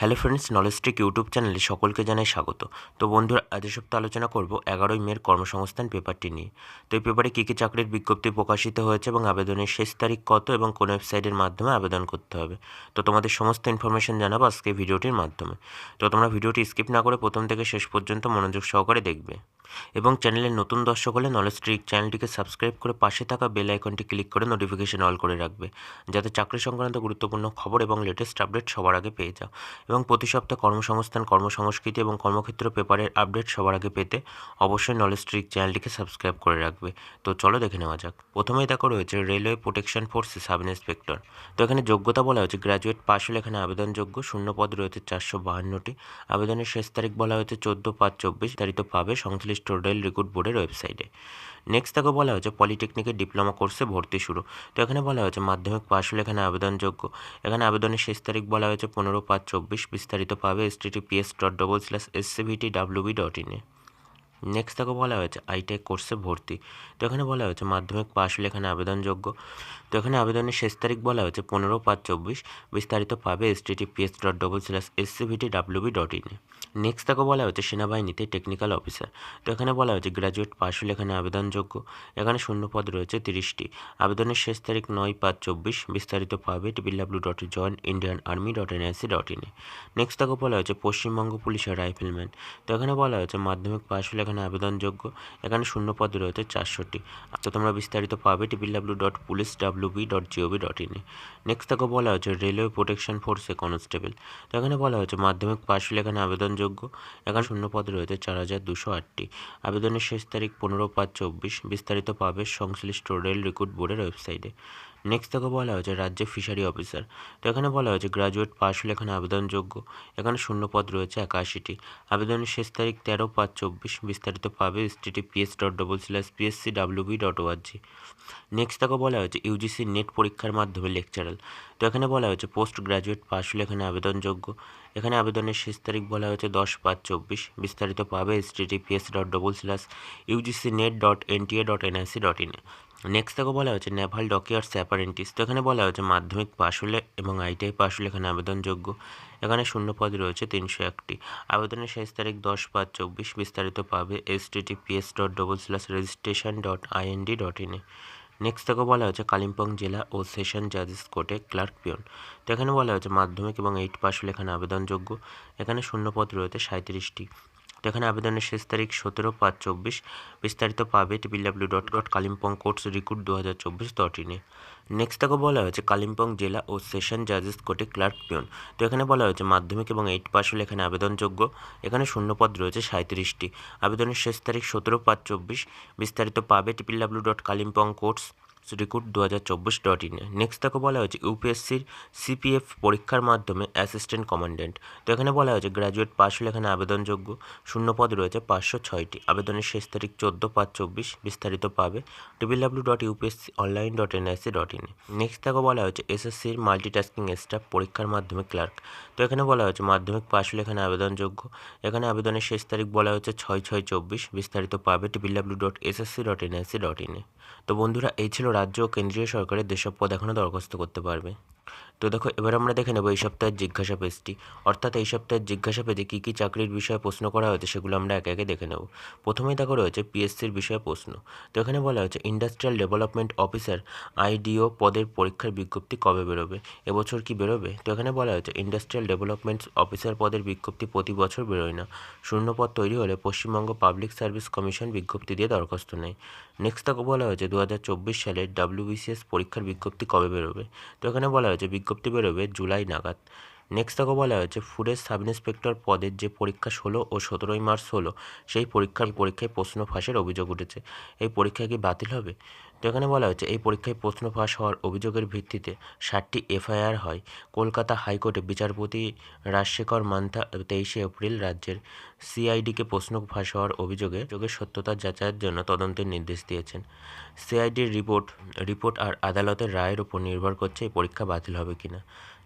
Hello friends knowledge tech YouTube চ্যানেলে সকলকে জানাই স্বাগত। তো বন্ধুরা, আজ সপ্তাহে আলোচনা করব এগারোই মের কর্মসংস্থান পেপারটি নিয়ে। তো এই পেপারে কী কী চাকরির বিজ্ঞপ্তি প্রকাশিত হয়েছে এবং আবেদনের শেষ তারিখ কত এবং কোন ওয়েবসাইটের মাধ্যমে আবেদন করতে হবে? তো তোমাদের সমস্ত ইনফরমেশন জানাব আজকে ভিডিওটির মাধ্যমে। তো তোমরা ভিডিওটি স্কিপ না করে প্রথম থেকে শেষ পর্যন্ত মনোযোগ সহকারে দেখবে। এবং চ্যানেলের নতুন দর্শক হলে নলেজ ট্রিক চ্যানেলটিকে সাবস্ক্রাইব করে পাশে থাকা বেল আইকনটি ক্লিক করে নোটিফিকেশন অল করে রাখবে, যাতে চাকরি সংক্রান্ত গুরুত্বপূর্ণ খবর এবং লেটেস্ট আপডেট সবার আগে পেয়ে যাও। এবং প্রতি সপ্তাহে কর্মসংস্থান, কর্মসংস্কৃতি এবং কর্মক্ষেত্র পেপারের আপডেট সবার আগে পেতে অবশ্যই নলেজ ট্রিক চ্যানেলটিকে সাবস্ক্রাইব করে রাখবে। তো চলো দেখে নেওয়া যাক। প্রথমেই দেখো রয়েছে railway protection force sub inspector তো এখানে যোগ্যতা বলা হয়েছে গ্র্যাজুয়েট পাশ হলে এখানে আবেদনযোগ্য, শূন্য পদ রয়েছে চারশো বাহান্নটি। আবেদনের শেষ তারিখ বলা হয়েছে চোদ্দ পাঁচ চব্বিশ, তারিখ পাবে, সংশ্লিষ্ট রেল রিক্রুট বোর্ডের ওয়েবসাইটে। নেক্সট তাকে বলা হয়েছে পলিটেকনিকের ডিপ্লোমা কোর্সে ভর্তি শুরু। তো এখানে বলা হয়েছে মাধ্যমিক পাশ হলে এখানে আবেদনযোগ্য। এখানে আবেদনের শেষ তারিখ বলা হয়েছে পনেরো পাঁচ চব্বিশ। বিস্তারিত পাবে S T T P S dot double slash S CVT WB dot ইনে নেক্সট তাকে বলা হয়েছে আইটেক কোর্সে ভর্তি। তো এখানে বলা হয়েছে, মাধ্যমিক পাশ হলে এখানে আবেদনযোগ্য। তো এখানে আবেদনের শেষ তারিখ বলা হয়েছে, পনেরো পাঁচ চব্বিশ। বিস্তারিত পাবে S TTPS dot double slash SCVT WB dot ইনে নেক্সট তাকে বলা হয়েছে, সেনাবাহিনীতে টেকনিক্যাল অফিসার তো এখানে বলা হয়েছে গ্র্যাজুয়েট পাশ হলে এখানে আবেদনযোগ্য। এখানে শূন্য পদ রয়েছে তিরিশটি। আবেদনের শেষ তারিখ নয় পাঁচ চব্বিশ। বিস্তারিত পাবে টিপিল W dot joint Indian army dot NIC dot ইনে নেক্সট তাকে বলা হয়েছে, পশ্চিমবঙ্গ পুলিশের রাইফেলম্যান তো এখানে বলা হয়েছে, মাধ্যমিক পাশ হলে এখানে আবেদনযোগ্য। এখানে শূন্য পদ রয়েছে চারশোটি। তো তোমরা বিস্তারিত পাবে টিপিল W dot police WB dot GOV dot ইনে নেক্সট তাকে বলা হয়েছে রেলওয়ে প্রোটেকশন ফোর্সে কনস্টেবল তো এখানে বলা হয়েছে, মাধ্যমিক পাশ হলে এখানে আবেদনযোগ্য। এখানে শূন্য পদ রয়েছে চার হাজার দুশো আটটি। আবেদনের শেষ তারিখ পনেরো পাঁচ চব্বিশ। বিস্তারিত পাবে সংশ্লিষ্ট রেল রিক্রুট বোর্ডের ওয়েবসাইটে। নেক্সট থেকে বলা হয়েছে রাজ্যে ফিশারি অফিসার তো এখানে বলা হয়েছে গ্রাজুয়েট পাশ হলে এখানে আবেদনযোগ্য। এখানে শূন্য পদ রয়েছে একাশিটি। আবেদনের শেষ তারিখ তেরো পাঁচ চব্বিশ। বিস্তারিত পাবে S T PS dot double slash PSC WB dot ORG next তাকে বলা হয়েছে ইউজিসি নেট পরীক্ষার মাধ্যমে লেকচারাল তো এখানে বলা হয়েছে পোস্ট গ্রাজুয়েট পাশ হলে এখানে আবেদনযোগ্য। এখানে আবেদনের শেষ তারিখ বলা হয়েছে দশ পাঁচ চব্বিশ। বিস্তারিত পাবে S T PS dot double slash UGC net dot NTA dot NIC dot in next থেকে বলা হয়েছে নেভাল ডকিয়ার্স অ্যাপারেন্টিস তো এখানে বলা হয়েছে, মাধ্যমিক পাশ হলে এবং আইটিআই পাশ হলে এখানে আবেদনযোগ্য। এখানে শূন্য পদ রয়েছে, তিনশো একটি। আবেদনের শেষ তারিখ দশ পাঁচ চব্বিশ, বিস্তারিত পাবে S PS dot double slash registration dot IND dot ইনে নেক্সট থেকে বলা হয়েছে কালিম্পং জেলা ও সেশন জাজেস কোর্টে ক্লার্ক পিয়ন তো এখানে বলা হয়েছে, মাধ্যমিক এবং এইট পাশ হলে এখানে আবেদনযোগ্য। এখানে শূন্য পদ রয়েছে সাঁত্রিশটি এখানে আবেদনের শেষ তারিখ সতেরো পাঁচ চব্বিশ। বিস্তারিত পাবে টিপিল W dot dot Kalimpong courts recruit দু হাজার চব্বিশ ডট ইনে নেক্সট তাকে বলা হয়েছে, কালিম্পং জেলা ও সেশন জাজেস কোর্টে ক্লার্ক পিয়ন। তো এখানে বলা হয়েছে, মাধ্যমিক এবং এইট পাস হলে এখানে আবেদনযোগ্য। এখানে শূন্যপদ রয়েছে সাঁত্রিশটি আবেদনের শেষ তারিখ সতেরো পাঁচ চব্বিশ। বিস্তারিত পাবে টিপিল W dot Kalimpong courts recruit দু হাজার চব্বিশ ডট ইনে। নেক্সট তাকে বলা হয়েছে ইউপিএসসির সিপিএফ পরীক্ষার মাধ্যমে অ্যাসিস্ট্যান্ট কমান্ড্যান্ট তো এখানে বলা হয়েছে গ্র্যাজুয়েট পাস হলে এখানে আবেদনযোগ্য। শূন্যপদ রয়েছে পাঁচশো ছয়টি। আবেদনের শেষ তারিখ চোদ্দ পাঁচ চব্বিশ। বিস্তারিত পাবে W dot UPSC online dot NIC dot ইনে নেক্সট তাকে বলা হয়েছে এসএসসির মাল্টিটাস্কিং স্টাফ পরীক্ষার মাধ্যমে ক্লার্ক তো এখানে বলা হয়েছে মাধ্যমিক পাস হলে এখানে আবেদনযোগ্য। এখানে আবেদনের শেষ তারিখ বলা হয়েছে ছয় ছয় চব্বিশ। বিস্তারিত পাবে W dot SSC dot NIC dot ইনে তো বন্ধুরা এই ছিল রাজ্য ও কেন্দ্রীয় সরকারের পদ এখনও দরখাস্ত করতে পারবে। তো দেখো, এবার আমরা দেখে নেব এই সপ্তাহের জিজ্ঞাসা পেজটি। অর্থাৎ এই সপ্তাহের জিজ্ঞাসা পেজে কী কী চাকরির বিষয়ে প্রশ্ন করা হয়েছে সেগুলো আমরা একে একে দেখে নেব। প্রথমেই দেখো রয়েছে পিএসসির বিষয়ে প্রশ্ন। তো এখানে বলা হয়েছে ইন্ডাস্ট্রিয়াল ডেভেলপমেন্ট অফিসার আইডিও পদের পরীক্ষার বিজ্ঞপ্তি কবে বেরোবে? এবছর কি বেরোবে? তো এখানে বলা হয়েছে ইন্ডাস্ট্রিয়াল ডেভেলপমেন্ট অফিসার পদের বিজ্ঞপ্তি প্রতি বছর বেরোয় না। শূন্য পদ তৈরি হলে পশ্চিমবঙ্গ পাবলিক সার্ভিস কমিশন বিজ্ঞপ্তি দিয়ে দরখাস্ত নেয়। নেক্সট তাকে বলা হয়েছে দু হাজার চব্বিশ সালের ডাব্লিউবিসিএস পরীক্ষার বিজ্ঞপ্তি কবে বেরোবে? তো এখানে বলা হয়েছে বিজ্ঞপ্তি বেরোবে জুলাই নাগাদ। নেক্সট তাকে বলা হয়েছে, ফুডের সাব ইন্সপেক্টর পদের যে পরীক্ষা ষোলো ও সতেরোই মার্চ হলো, সেই পরীক্ষার পরীক্ষায় প্রশ্ন ফাঁসের অভিযোগ উঠেছে। এই পরীক্ষা কি বাতিল হবে? তো এখানে বলা হয়েছে, এই পরীক্ষায় প্রশ্ন ফাঁস হওয়ার অভিযোগের ভিত্তিতে ষাটটি এফআইআর হয়। কলকাতা হাইকোর্টে বিচারপতি রাজশেখর মান্থা তেইশে এপ্রিল রাজ্যের সিআইডিকে প্রশ্ন ফাঁস হওয়ার অভিযোগে যোগের সত্যতা যাচাইয়ের জন্য তদন্তের নির্দেশ দিয়েছেন। সিআইডির রিপোর্ট রিপোর্ট আর আদালতের রায়ের উপর নির্ভর করছে এই পরীক্ষা বাতিল হবে কিনা।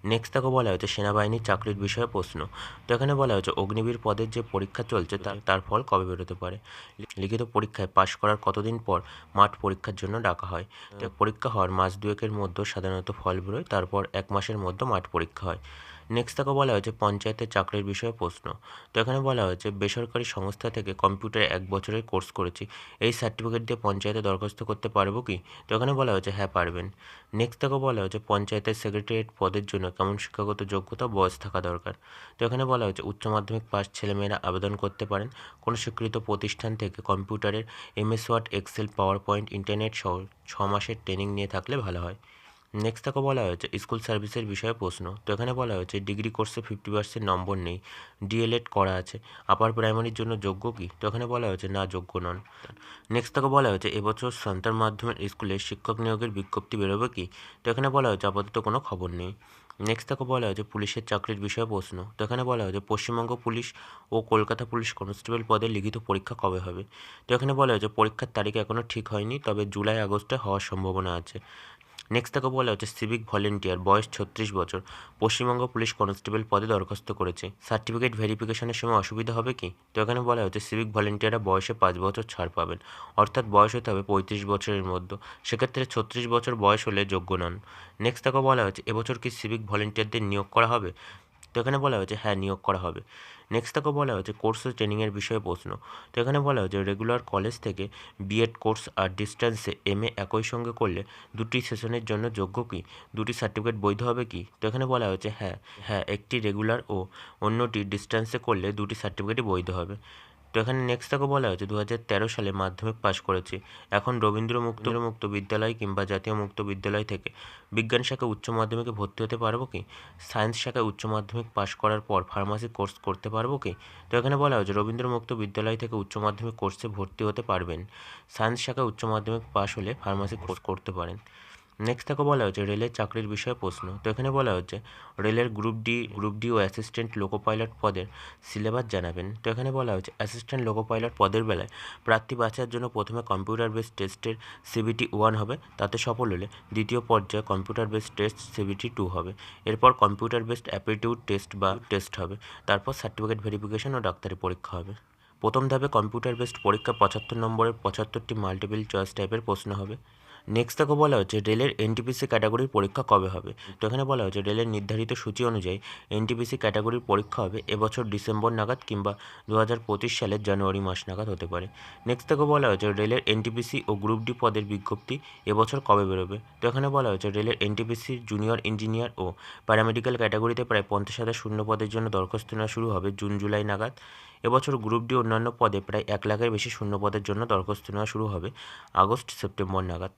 নেক্সট তাকে বলা হয়েছে সেনাবাহিনীর চাকরির বিষয়ে প্রশ্ন। তো এখানে বলা হয়েছে, অগ্নিবীর পদের যে পরীক্ষা চলছে, তার তার ফল কবে বেরোতে পারে? লিখিত পরীক্ষায় পাশ করার কতদিন পর মাঠ পরীক্ষার জন্য ডাকা হয়? তো পরীক্ষা হওয়ার মাস দুয়েকের মধ্যে সাধারণত ফল বেরোয়, তারপর এক মাসের মধ্যে মাঠ পরীক্ষা হয়। নেক্সট তাকে বলা হয়েছে পঞ্চায়েতের চাকরির বিষয়ে প্রশ্ন। তো এখানে বলা হয়েছে, বেসরকারি সংস্থা থেকে কম্পিউটারে এক বছরের কোর্স করেছি। এই সার্টিফিকেট দিয়ে পঞ্চায়েতে দরখাস্ত করতে পারব কি? তো এখানে বলা হয়েছে হ্যাঁ পারবেন। নেক্সট তাকে বলা হয়েছে, পঞ্চায়েতের সেক্রেটারিয়েট পদের জন্য কেমন শিক্ষাগত যোগ্যতা, বয়স থাকা দরকার। তো এখানে বলা হয়েছে, উচ্চ মাধ্যমিক পাস ছেলেমেয়েরা আবেদন করতে পারেন। কোনো স্বীকৃত প্রতিষ্ঠান থেকে কম্পিউটারের MS word, excel power point internet সহ ছ মাসের ট্রেনিং নিয়ে থাকলে ভালো হয়। নেক্সট তাকে বলা হয়েছে স্কুল সার্ভিসের বিষয়ে প্রশ্ন। তো এখানে বলা হয়েছে ডিগ্রি কোর্সে ফিফটি পার্সেন্ট নম্বর নেই ডিএলএড করা আছে আপার প্রাইমারির জন্য যোগ্য কি? তো এখানে বলা হয়েছে, না, যোগ্য নন। নেক্সট তাকে বলা হয়েছে, এবছর সন্তান মাধ্যমের স্কুলে শিক্ষক নিয়োগের বিজ্ঞপ্তি বেরোবে কি? তো এখানে বলা হয়েছে, আপাতত কোনো খবর নেই। নেক্সট তাকে বলা হয়েছে, পুলিশের চাকরির বিষয়ে প্রশ্ন। তো এখানে বলা হয়েছে, পশ্চিমবঙ্গ পুলিশ ও কলকাতা পুলিশ কনস্টেবল পদের লিখিত পরীক্ষা কবে হবে? তো এখানে বলা হয়েছে, পরীক্ষার তারিখ এখনও ঠিক হয়নি, তবে জুলাই, আগস্টে হওয়ার সম্ভাবনা আছে। নেক্সট তাকে বলা হচ্ছে সিভিক ভলেন্টিয়ার বয়স ছত্রিশ বছর। পশ্চিমবঙ্গ পুলিশ কনস্টেবল পদে দরখাস্ত করেছে। সার্টিফিকেট ভেরিফিকেশনের সময় অসুবিধা হবে কি? তো এখানে বলা হচ্ছে সিভিক ভলেন্টিয়াররা বয়সে পাঁচ বছর ছাড় পাবেন। অর্থাৎ বয়স হতে হবে পঁয়ত্রিশ বছরের মধ্যে। সেক্ষেত্রে ছত্রিশ বছর বয়স হলে যোগ্য নন। নেক্সট তাকে বলা হচ্ছে, এবছর কি সিভিক ভলেন্টিয়ারদের নিয়োগ করা হবে? তো এখানে বলা হয়েছে হ্যাঁ নিয়োগ করা হবে। নেক্সট তাকে বলা হয়েছে কোর্স ও ট্রেনিংয়ের বিষয়ে প্রশ্ন। তো এখানে বলা হয়েছে রেগুলার কলেজ থেকে বিএড কোর্স আর ডিস্ট্যান্সে এম এ একই সঙ্গে করলে দুটি সেশনের জন্য যোগ্য কি? দুটি সার্টিফিকেট বৈধ হবে কি? তো এখানে বলা হয়েছে হ্যাঁ হ্যাঁ একটি রেগুলার ও অন্যটি ডিস্ট্যান্সে করলে দুটি সার্টিফিকেটই বৈধ হবে। তো এখানে নেক্সট তাকে বলা হয়েছে দু হাজার তেরো সালে মাধ্যমিক পাশ করেছি। এখন রবীন্দ্র মুক্ত মুক্ত বিদ্যালয় কিংবা জাতীয় মুক্ত বিদ্যালয় থেকে বিজ্ঞান শাখায় উচ্চ মাধ্যমিকে ভর্তি হতে পারব কি? সায়েন্স শাখায় উচ্চ মাধ্যমিক পাশ করার পর ফার্মাসি কোর্স করতে পারব কি? তো এখানে বলা হয়েছে, রবীন্দ্র মুক্ত বিদ্যালয় থেকে উচ্চ মাধ্যমিক কোর্সে ভর্তি হতে পারবেন। সায়েন্স শাখায় উচ্চ মাধ্যমিক পাশ হলে ফার্মাসি কোর্স করতে পারেন। নেক্সট তাকে বলা হচ্ছে রেলের চাকরির বিষয়ে প্রশ্ন। তো এখানে বলা হচ্ছে রেলের গ্রুপ ডি গ্রুপ ডি ও অ্যাসিস্ট্যান্ট লোকো পাইলট পদের সিলেবাস জানাবেন। তো এখানে বলা হচ্ছে অ্যাসিস্ট্যান্ট লোকো পাইলট পদের বেলায় প্রার্থী বাছার জন্য প্রথমে কম্পিউটার বেস টেস্টের সিবিটি ওয়ান হবে, তাতে সফল হলে দ্বিতীয় পর্যায়ে computer base test CBT two হবে। এরপর কম্পিউটার বেসড অ্যাপিটিউড টেস্ট বা টেস্ট হবে, তারপর সার্টিফিকেট ভেরিফিকেশন ও ডাক্তারি পরীক্ষা হবে। প্রথম ধাপে কম্পিউটার বেসড পরীক্ষা পঁচাত্তর নম্বরের পঁচাত্তরটি মাল্টিপল চয়েস টাইপের প্রশ্ন হবে। নেক্সট তাকে বলা হচ্ছে রেলের এনটিপিসি ক্যাটাগরির পরীক্ষা কবে হবে? তো এখানে বলা হচ্ছে রেলের নির্ধারিত সূচি অনুযায়ী এনটিপিসি ক্যাটাগরির পরীক্ষা হবে এবছর ডিসেম্বর নাগাদ কিংবা দু হাজার পঁচিশ সালের জানুয়ারি মাস নাগাদ হতে পারে। নেক্সট তাকে বলা হচ্ছে রেলের এনটিপিসি ও গ্রুপ ডি পদের বিজ্ঞপ্তি এবছর কবে বেরোবে? তো এখানে বলা হচ্ছে রেলের এনটিপিসির জুনিয়র ইঞ্জিনিয়ার ও প্যারামেডিক্যাল ক্যাটাগরিতে প্রায় পঞ্চাশ হাজার শূন্য পদের জন্য দরখাস্ত নেওয়া শুরু হবে জুন, জুলাই নাগাদ। এবছর গ্রুপ ডি অন্যান্য পদে প্রায় এক লাখের বেশি শূন্য পদের জন্য দরখাস্ত নেওয়া শুরু হবে আগস্ট সেপ্টেম্বর নাগাদ।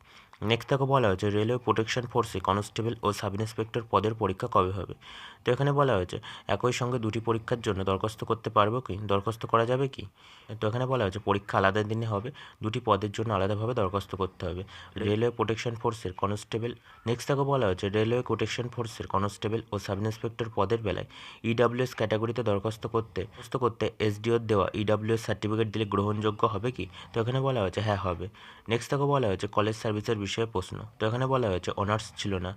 নেক্সট তাকে বলা হয়েছে, রেলওয়ে প্রোটেকশন ফোর্সে কনস্টেবল ও সাব ইন্সপেক্টর পদের পরীক্ষা কবে হবে? তো এখানে বলা হয়েছে, একই সঙ্গে দুটি পরীক্ষার জন্য দরখাস্ত করতে পারব কি? দরখাস্ত করা যাবে কি? তো এখানে বলা হয়েছে, পরীক্ষা আলাদা দিনে হবে, দুটি পদের জন্য আলাদাভাবে দরখাস্ত করতে হবে। রেলওয়ে প্রোটেকশন ফোর্সের কনস্টেবল, নেক্সট তাকে বলা হয়েছে, রেলওয়ে প্রোটেকশন ফোর্সের কনস্টেবল ও সাব ইন্সপেক্টর পদের বেলায় ইডাব্লিউএস ক্যাটাগরিতে দরখাস্ত করতে দরখাস্ত করতে এসডিওর দেওয়া ইডাব্লিউএস সার্টিফিকেট দিলে গ্রহণযোগ্য হবে কি? তো এখানে বলা হয়েছে হ্যাঁ হবে। নেক্সট তাকে বলা হয়েছে, কলেজ সার্ভিসের বিষয়ে প্রশ্ন। তো এখানে বলা হয়েছে, অনার্স ছিল না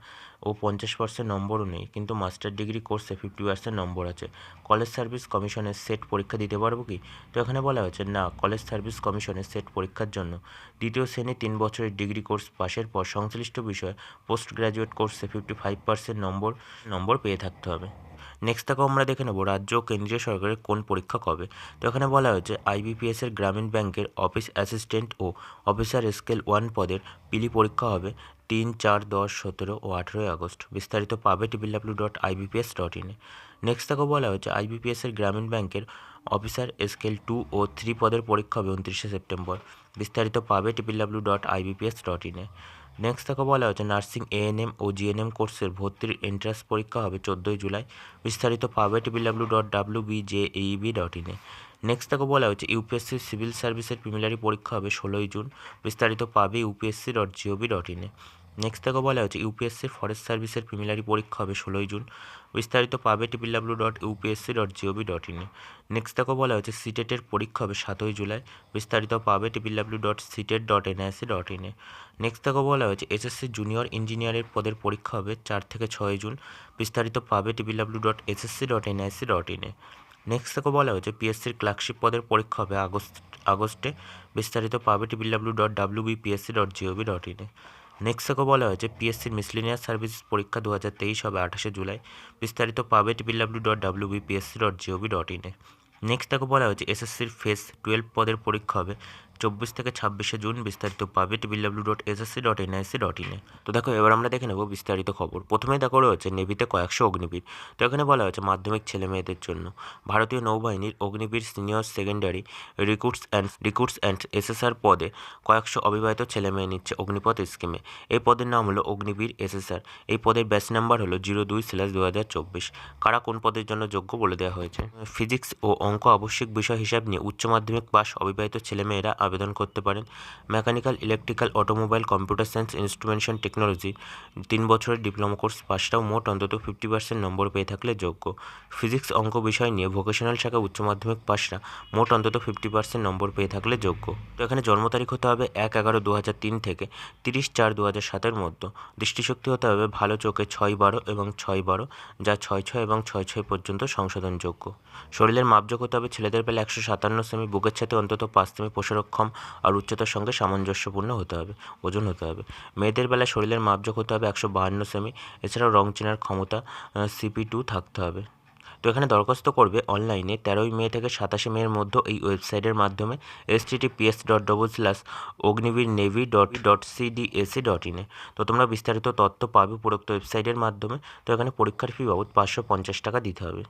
ও পঞ্চাশ পার্সেন্ট নম্বরও নেই, কিন্তু মাস্টার ডিগ্রি কোর্সে ফিফটি পার্সেন্ট নম্বর আছে। কলেজ সার্ভিস কমিশনের সেট পরীক্ষা দিতে পারব কি? তো এখানে বলা হয়েছে, না, কলেজ সার্ভিস কমিশনের সেট পরীক্ষার জন্য দ্বিতীয় শ্রেণি তিন বছরের ডিগ্রি কোর্স পাশের পর সংশ্লিষ্ট বিষয়ে পোস্ট গ্রাজুয়েট কোর্সে ফিফটি ফাইভ পার্সেন্ট নম্বর নম্বর পেয়ে থাকতে হবে। নেক্সট তাকেও আমরা দেখে নেব রাজ্য ও কেন্দ্রীয় সরকারের কোন পরীক্ষা কবে। তো এখানে বলা হয়েছে আইবিপিএসের গ্রামীণ ব্যাংকের অফিস অ্যাসিস্ট্যান্ট ও অফিসার স্কেল ওয়ান পদের পিলি পরীক্ষা হবে তিন, চার, দশ, সতেরো ও আঠেরোই আগস্ট। বিস্তারিত পাবে টিপিডাব্লিউ ডট আইবিপিএস ডট ইনে নেক্সট তাকে বলা হয়েছে আইবিপিএসের গ্রামীণ ব্যাংকের অফিসার স্কেল টু ও থ্রি পদের পরীক্ষা হবে উনত্রিশে সেপ্টেম্বর। বিস্তারিত পাবে টিপিডাব্লিউ ডট আইবিপিএস ডট ইনে নেক্সট তাকে বলা হয়েছে নার্সিং এএনএম ও জিএনএম কোর্সের ভর্তির এন্ট্রান্স পরীক্ষা হবে চোদ্দোই জুলাই। বিস্তারিত পাবে TBW dot W B J EB dot ইনে নেক্সট তাকে বলা হয়েছে ইউপিএসসি সিভিল সার্ভিসের প্রিমিলারি পরীক্ষা হবে ষোলোই জুন। বিস্তারিত পাবে ইউপিএসসি ডট জিওবি ডট ইনে নেক্সট তাকে বলা হচ্ছে ইউপিএসসির ফরেস্ট সার্ভিসের প্রিমিলারি পরীক্ষা হবে ষোলোই জুন। বিস্তারিত পাবে TPW dot UPSC dot GOV dot ইনে নেক্সট তাকে বলা হচ্ছে সিটেটের পরীক্ষা হবে সাতই জুলাই। বিস্তারিত পাবে TPW dot CTET dot NIC dot ইনে নেক্সট তাকে বলা হয়েছে এসএসসি জুনিয়র ইঞ্জিনিয়ারের পদের পরীক্ষা হবে চার থেকে ছয় জুন। বিস্তারিত পাবে TPW dot SSC dot NIC dot ইনে নেক্সট থেকে বলা হয়েছে পিএসসির ক্লার্কশিপ পদের পরীক্ষা হবে আগস্ট, আগস্টে। বিস্তারিত পাবে TPW dot W BPSC dot GOV dot ইনে নেক্সট থেকে বলা হয়েছে পিএসসির মিসলিনিয়াস সার্ভিস পরীক্ষা দু হাজার তেইশ হবে আঠাশে জুলাই। বিস্তারিত পাবে TPW dot W BPSC dot GOV dot ইনে নেক্সট তাকে বলা হয়েছে এসএসসির ফেস টুয়েলভ পদের পরীক্ষা হবে। চব্বিশ থেকে ছাব্বিশে জুন বিস্তারিত পাবে TPW dot SSC dot NIC dot ইনে তো দেখো, এবার আমরা দেখে নেব বিস্তারিত খবর। প্রথমেই দেখো রয়েছে, নেভিতে কয়েকশো অগ্নিবীর। তো এখানে বলা হয়েছে মাধ্যমিক ছেলে মেয়েদের জন্য। ভারতীয় নৌবাহিনীর Agniveer senior secondary recruits and recruits and SSR পদে কয়েকশো অবিবাহিত ছেলে মেয়ে নিচ্ছে অগ্নিপথ স্কিমে। এই পদের নাম হলো অগ্নিবীর এসএসআর। এই পদের ব্যাচ নাম্বার হলো জিরো দুই স্ল্যাশ দু হাজার চব্বিশ। কারা কোন পদের জন্য যোগ্য বলে দেওয়া হয়েছে? ফিজিক্স ও অঙ্ক আবশ্যিক বিষয় হিসাব নিয়ে উচ্চ মাধ্যমিক পাশ অবিবাহিত ছেলেমেয়েরা আবেদন করতে পারেন। Mechanical, electrical, automobile, computer science instrumentation, technology তিন বছরের ডিপ্লোমা কোর্স পাশটাও মোট অন্তত ফিফটি পার্সেন্ট নম্বর পেয়ে থাকলে যোগ্য। ফিজিক্স অঙ্ক বিষয় নিয়ে ভোকেশনাল শাখা উচ্চ মাধ্যমিক পাশরা মোট অন্তত ফিফটি পার্সেন্ট নম্বর পেয়ে থাকলে যোগ্য। তো এখানে জন্ম তারিখ হতে হবে এক এগারো দু হাজার তিন থেকে তিরিশ চার দু হাজার সাতের মধ্যে। দৃষ্টিশক্তি হতে হবে ভালো চোখে ছয় বারো এবং ছয় বারো, যা ছয় ছয় এবং ছয় ছয় পর্যন্ত সংশোধনযোগ্য। শরীরের মাপযোগ হতে হবে ছেলেদের বেলা একশো সাতান্ন সেমি, বুকের সাথে অন্তত পাঁচ সেমি প্রসারক্ষম আর উচ্চতার সঙ্গে সামঞ্জস্যপূর্ণ হতে হবে, ওজন হতে হবে। মেয়েদের বেলায় শরীরের মাপযোগ হতে হবে একশো বাহান্ন সেমি, এছাড়াও রং চেনার ক্ষমতা সিপি টু থাকতে হবে। তো এখানে দরখাস্ত করবে অনলাইনে তেরোই মে থেকে সাতাশে মের মধ্যে এই ওয়েবসাইটের মাধ্যমে https dot double slash Agniveer navy dot dot CDAC dot ইনে তো তোমরা বিস্তারিত তথ্য পাবে উপরোক্ত ওয়েবসাইটের মাধ্যমে। তো এখানে পরীক্ষার ফি বাবদ পাঁচশো পঞ্চাশ টাকা দিতে হবে।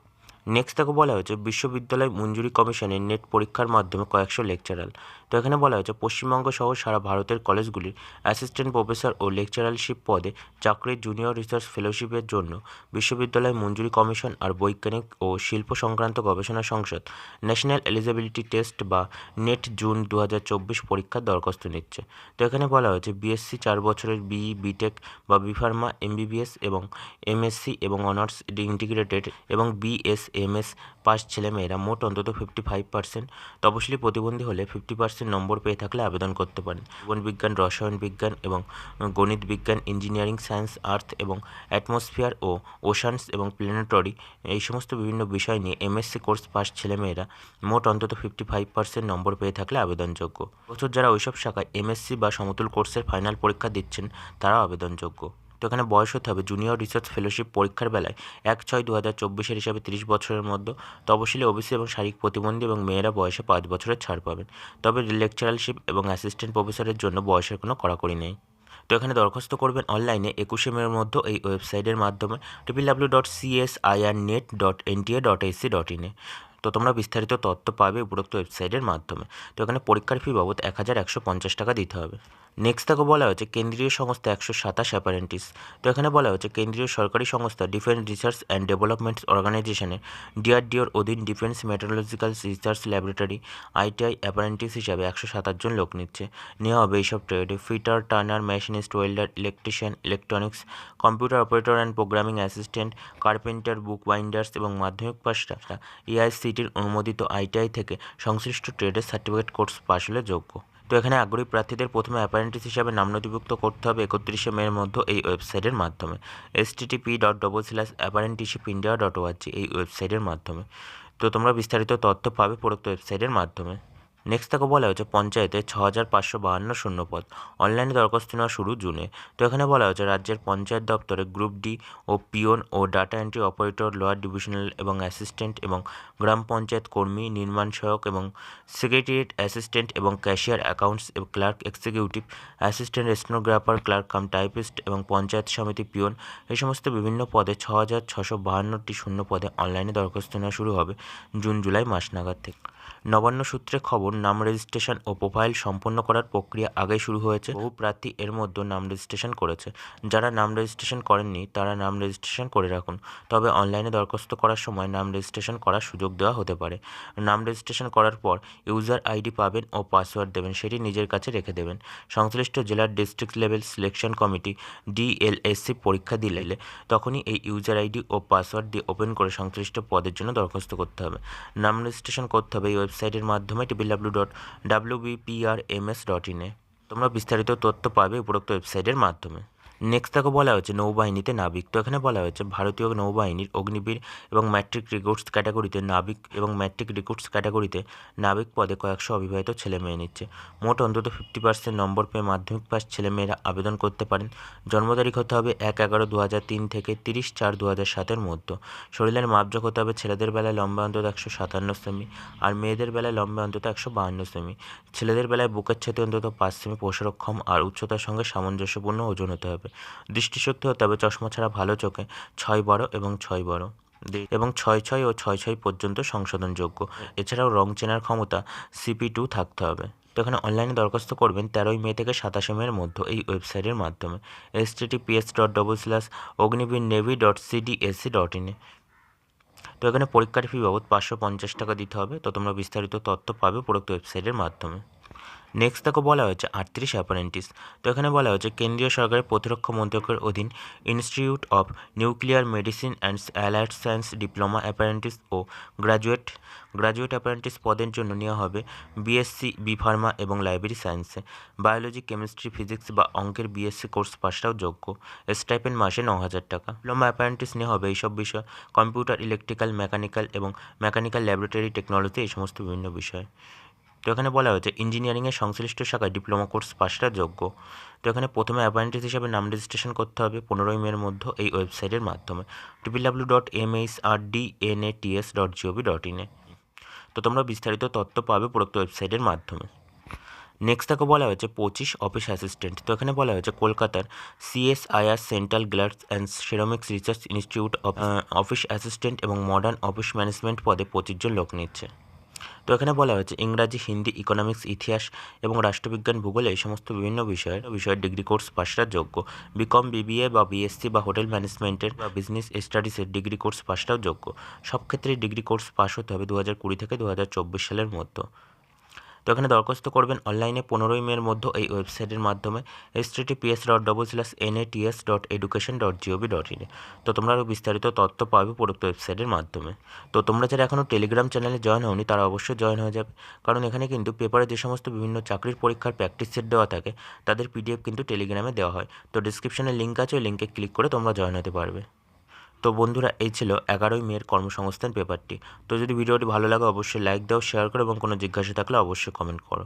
নেক্সট তাকে বলা হয়েছে বিশ্ববিদ্যালয় মঞ্জুরি কমিশনের নেট পরীক্ষার মাধ্যমে কয়েকশো লেকচারাল তো এখানে বলা হয়েছে, পশ্চিমবঙ্গ সহ সারা ভারতের কলেজগুলির অ্যাসিস্ট্যান্ট প্রফেসর ও লেকচারালশিপ পদে চাকরির জুনিয়র রিসার্চ ফেলোশিপের জন্য বিশ্ববিদ্যালয় মঞ্জুরি কমিশন আর বৈজ্ঞানিক ও শিল্প সংক্রান্ত গবেষণা সংসদ ন্যাশনাল এলিজিবিলিটি টেস্ট বা নেট জুন দু হাজার চব্বিশ পরীক্ষার দরখাস্ত নিচ্ছে। তো এখানে বলা হয়েছে বিএসসি চার বছরের বিই বিটেক বা বিফার্মা এমবিবিএস এবং এমএসসি এবং অনার্স ইন্টিগ্রেটেড এবং বিএস এমএস পাস ছেলেমেয়েরা মোট অন্তত ফিফটি ফাইভ পার্সেন্ট তপশিলি প্রতিবন্ধী হলে ফিফটি পার্সেন্ট নম্বর পেয়ে থাকলে আবেদন করতে পারেন। জীবন বিজ্ঞান রসায়ন বিজ্ঞান এবং গণিত বিজ্ঞান, ইঞ্জিনিয়ারিং, সায়েন্স, আর্থ এবং অ্যাটমসফিয়ার ও ওশানস এবং প্ল্যানেটরি এই সমস্ত বিভিন্ন বিষয় নিয়ে এমএসসি কোর্স পাস ছেলেমেয়েরা মোট অন্তত ফিফটি ফাইভ পার্সেন্ট নম্বর পেয়ে থাকলে আবেদনযোগ্য। বছর যারা ওইসব শাখায় এমএসসি বা সমতুল কোর্সের ফাইনাল পরীক্ষা দিচ্ছেন, তারাও আবেদনযোগ্য। তো এখানে বয়স হতে হবে। জুনিয়র রিসার্চ ফেলোশিপ পরীক্ষার বেলায় এক ছয় দু হাজার চব্বিশের হিসাবে তিরিশ বছরের মধ্যে তপশিলি ওবিসি এবং শারীরিক প্রতিবন্ধী এবং মেয়েরা বয়সে পাঁচ বছরের ছাড় পাবেন। তবে লেকচারালশিপ এবং অ্যাসিস্ট্যান্ট প্রফেসরের জন্য বয়সের কোনো কড়াকড়ি নেই। তো এখানে দরখাস্ত করবেন অনলাইনে একুশে মের মধ্যে এই ওয়েবসাইটের মাধ্যমে W dot CSIR NET dot NTA dot AC dot ইনে তো তোমরা বিস্তারিত তথ্য পাবে উপরোক্ত ওয়েবসাইটের মাধ্যমে। তো এখানে পরীক্ষার ফি বাবদ এক হাজার একশো পঞ্চাশ টাকা দিতে হবে। নেক্সট তাকে বলা হয়েছে কেন্দ্রীয় সংস্থা একশো সাতাশ অ্যাপারেন্টিস তো এখানে বলা হয়েছে কেন্দ্রীয় সরকারি সংস্থা ডিফেন্স রিসার্চ অ্যান্ড ডেভেলপমেন্ট অর্গানাইজেশনে ডিআরডিওর অধীন defence metrological research laboratory ITI apprentice হিসাবে একশো সাতাশ জন লোক নিচ্ছে। নেওয়া হবে এইসব ট্রেডে fitter turner machinist welder electrician electronics computer operator and programming assistant carpenter book binders এবং মাধ্যমিক পাশটা এআইসিটির অনুমোদিত আইটিআই থেকে সংশ্লিষ্ট ট্রেডের সার্টিফিকেট কোর্স পাশ হলে যোগ্য। তো এখানে আগ্রহী প্রার্থীদের প্রথমে অ্যাপারেন্টিস হিসাবে নাম নথিভুক্ত করতে হবে একত্রিশে মের মধ্যে এই ওয়েবসাইটের মাধ্যমে। S TTP dot double slash apprenticeship India dot ORG এই ওয়েবসাইটের মাধ্যমে। তো তোমরা বিস্তারিত তথ্য পাবে প্রদত্ত ওয়েবসাইটের মাধ্যমে। নেক্সট তাকে বলা হয়েছে পঞ্চায়েতে ছ হাজার পাঁচশো বাহান্ন শূন্যপদ অনলাইনে দরখাস্ত নেওয়া শুরু জুনে। তো এখানে বলা হয়েছে রাজ্যের পঞ্চায়েত দপ্তরে গ্রুপ ডি ও পিওন ও data entry operator lower divisional এবং অ্যাসিস্ট্যান্ট এবং গ্রাম পঞ্চায়েত কর্মী, নির্মাণ সহায়ক এবং সেক্রেটারিয়েট অ্যাসিস্ট্যান্ট এবং ক্যাশিয়ার অ্যাকাউন্টস এবং clerk executive assistant stenographer clerk cum typist এবং পঞ্চায়েত সমিতি পিওন এই সমস্ত বিভিন্ন পদে ছ হাজার ছশো বাহান্নটি শূন্য পদে অনলাইনে দরখাস্ত নেওয়া শুরু হবে জুন, জুলাই মাস নাগাদ থেকে। নবান্ন সূত্রে খবর, নাম রেজিস্ট্রেশন ও প্রোফাইল সম্পন্ন করার প্রক্রিয়া আগেই শুরু হয়েছে। বহু প্রার্থী এর মধ্যে নাম রেজিস্ট্রেশন করেছে। যারা নাম রেজিস্ট্রেশন করেননি, তারা নাম রেজিস্ট্রেশন করে রাখুন। তবে অনলাইনে দরখাস্ত করার সময় নাম রেজিস্ট্রেশন করার সুযোগ দেওয়া হতে পারে। নাম রেজিস্ট্রেশন করার পর ইউজার আইডি পাবেন ও পাসওয়ার্ড দেবেন, সেটি নিজের কাছে রেখে দেবেন। সংশ্লিষ্ট জেলার district level selection committee, DLSC পরীক্ষা দিলে তখনই এই ইউজার আইডি ও পাসওয়ার্ড দিয়ে ওপেন করে সংশ্লিষ্ট পদের জন্য দরখাস্ত করতে হবে। নাম রেজিস্ট্রেশন করতে হবে এই ওয়েবসাইটের মাধ্যমে TPW dot W BPR M S dot ইনে তোমরা বিস্তারিত তথ্য পাবে উপরোক্ত ওয়েবসাইটের মাধ্যমে। নেক্সট তাকে বলা হয়েছে নৌবাহিনীতে নাবিক। তো এখানে বলা হয়েছে ভারতীয় নৌবাহিনীর অগ্নিবীর এবং ম্যাট্রিক রিক্রুটস ক্যাটাগরিতে নাবিক এবং ম্যাট্রিক রিক্রুটস ক্যাটাগরিতে নাবিক পদে কয়েকশো অবিবাহিত ছেলে মেয়ে নিচ্ছে। মোট অন্তত ফিফটি পার্সেন্ট নম্বর পেয়ে মাধ্যমিক পাস ছেলেমেয়েরা আবেদন করতে পারেন। জন্ম তারিখ হতে হবে এক এগারো দু হাজার তিন থেকে তিরিশ চার দু হাজার সাতের মধ্যে। শরীরের মাপযোগ হতে হবে ছেলেদের বেলায় লম্বা অন্তত একশো সাতান্ন সেমি আর মেয়েদের বেলায় লম্বা অন্তত একশো বাহান্ন সেমি। ছেলেদের বেলায় বুকের ছাতি অন্তত পাঁচ সেমি প্রসারক্ষম আর উচ্চতার সঙ্গে সামঞ্জস্যপূর্ণ ওজন হতে হবে। দৃষ্টিশক্তি হতে হবে চশমা ছাড়া ভালো চোখে ছয় বারো এবং ছয় বারো এবং ছয় ছয় ও ছয় ছয় পর্যন্ত সংশোধনযোগ্য। এছাড়াও রং চেনার ক্ষমতা সিপি টু থাকতে হবে। তো এখানে অনলাইনে দরখাস্ত করবেন তেরোই মে থেকে সাতাশে মের মধ্যে এই ওয়েবসাইটের মাধ্যমে। Https dot double slash Agniveer navy dot CDSC dot ইনে তো এখানে পরীক্ষার ফি বাবদ পাঁচশো পঞ্চাশ টাকা দিতে হবে। তো তোমরা বিস্তারিত তথ্য পাবে উপরোক্ত ওয়েবসাইটের মাধ্যমে। নেক্সট তাকে বলা হয়েছে আটত্রিশ অ্যাপারেন্টিস তো এখানে বলা হয়েছে কেন্দ্রীয় সরকারের প্রতিরক্ষা মন্ত্রকের অধীন institute of nuclear medicine and allied science diploma apprentice O graduate graduate apprentice পদের জন্য নেওয়া হবে বিএসসি বি ফার্মা এবং লাইব্রেরি সায়েন্সে বায়োলজি কেমিস্ট্রি ফিজিক্স বা অঙ্কের বিএসসি কোর্স পাশটাও যোগ্য। স্টাইপেন্ড মাসে ন হাজার টাকা। ডিপ্লোমা অ্যাপারেন্টিস নেওয়া হবে এইসব বিষয় কম্পিউটার ইলেকট্রিক্যাল মেকানিক্যাল এবং মেকানিক্যাল ল্যাবরেটরি টেকনোলজি এই সমস্ত বিভিন্ন বিষয়। তো এখানে বলা হয়েছে ইঞ্জিনিয়ারিংয়ের সংশ্লিষ্ট শাখায় ডিপ্লোমা কোর্স পাশটা যোগ্য। তো এখানে প্রথমে অ্যাপয়েন্টিস হিসাবে নাম রেজিস্ট্রেশন করতে হবে পনেরোই মের মধ্যে এই ওয়েবসাইটের মাধ্যমে। Triple dot M H R D N A. T S dot GOV dot ইনে তো তোমরা বিস্তারিত তথ্য পাবে প্রদত্ত ওয়েবসাইটের মাধ্যমে। নেক্সট তাকে বলা হয়েছে, পঁচিশ অফিস অ্যাসিস্ট্যান্ট তো এখানে বলা হয়েছে, কলকাতার CSIR central glass and ceramics research institute of office assistant এবং মডার্ন অফিস ম্যানেজমেন্ট পদে পঁচিশ জন লোক নিচ্ছে। তো এখানে বলা হয়েছে, ইংরাজি, হিন্দি ইকোনমিক্স ইতিহাস এবং রাষ্ট্রবিজ্ঞান, ভূগোল এই সমস্ত বিভিন্ন বিষয়ের বিষয়ের ডিগ্রি কোর্স পাশটা যোগ্য। বিকম বিবিএ বা বিএসসি বা হোটেল ম্যানেজমেন্টের বা বিজনেস স্টাডিজের ডিগ্রি কোর্স পাশটাও যোগ্য। সব ক্ষেত্রে ডিগ্রি কোর্স পাশ হতে হবে দু হাজার কুড়ি থেকে দু হাজার চব্বিশ সালের মধ্যে। তো এখানে দরখাস্ত করবেন অনলাইনে পনেরোই মের মধ্যে এই ওয়েবসাইটের মাধ্যমে S dot double slash N A T S dot education dot GOV dot ইনে তো তোমরা আরও বিস্তারিত তথ্য পাবে প্রদত্ত ওয়েবসাইটের মাধ্যমে। তো তোমরা যারা এখনও টেলিগ্রাম চ্যানেলে জয়েন হওনি, তারা অবশ্যই জয়েন হয়ে যাবে। কারণ এখানে কিন্তু পেপারে যে সমস্ত বিভিন্ন চাকরির পরীক্ষার প্র্যাকটিস সেট দেওয়া থাকে, তাদের পিডিএফ কিন্তু টেলিগ্রামে দেওয়া হয়। তো ডিসক্রিপশনে লিঙ্ক আছে, ওই লিঙ্কে ক্লিক করে তোমরা জয়েন হতে পারবে। তো বন্ধুরা, এই ছিল এগারোই মেয়ের কর্মসংস্থান পেপারটি। তো যদি ভিডিওটি ভালো লাগে, অবশ্যই লাইক দাও শেয়ার করো এবং কোনো জিজ্ঞাসা থাকলে অবশ্যই কমেন্ট করো।